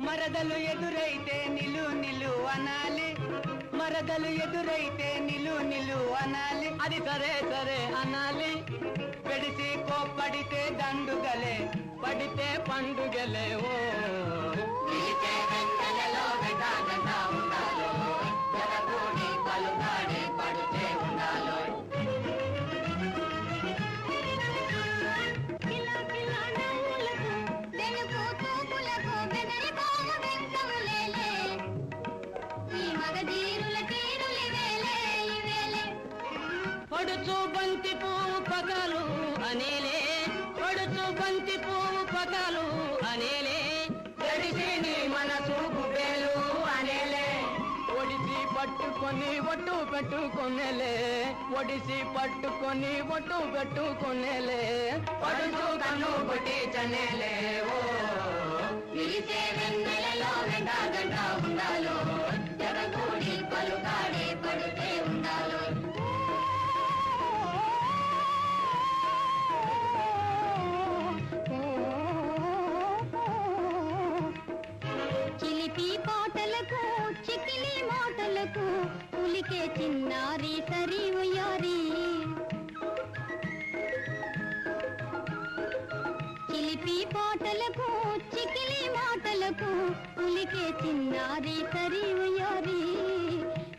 మరదలు ఎదురైతే నిలు నిలు అనాలి. మరదలు ఎదురైతే నిలు నిలు అనాలి. అది సరే సరే అనాలి. పెడిసి కోప్పడితే దండుగలే పడితే పండుగలే ఓ పడుచు బంతి పువ్వు పగలు అనేలే. పడుచు బంతి పువ్వు పగలు అనేలే. తెలిసి నీ మనసు గుబేలు అనేలే. ఒడిసి పట్టుకొని ఒట్టు పెట్టుకొనేలే. ఒడిసి పట్టుకొని ఒట్టు పెట్టుకొనేలే. పడుచు కన్ను కొట్టి చనేలే ఓ. విరిసే వెన్నెలలో వెంట గంట చిలిపి పాటలకు చికిలి మాటలకు పులికే చిన్నారి సరి ఉయ్యారి చిలిపి పాటలకు చికిలి మాటలకు పులికే చిన్నారి సరి ఉయ్యారి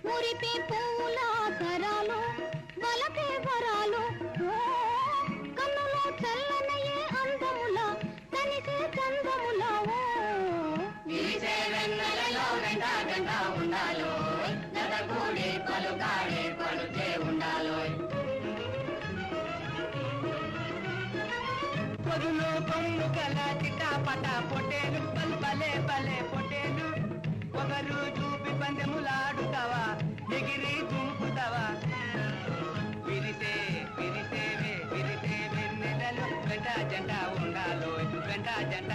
మురిపి పూల సరాలు పొదులు కొమ్ము గల కాపట పొటేలు పలు పలే పలే పొటేలు ఒకరు చూపి పందెములాడుతావా ఎగిరి దుంకుతావా? విరితే విరితేవే విరితే వెన్నెలలో వెంట జంట ఉండాలో వెంట జంట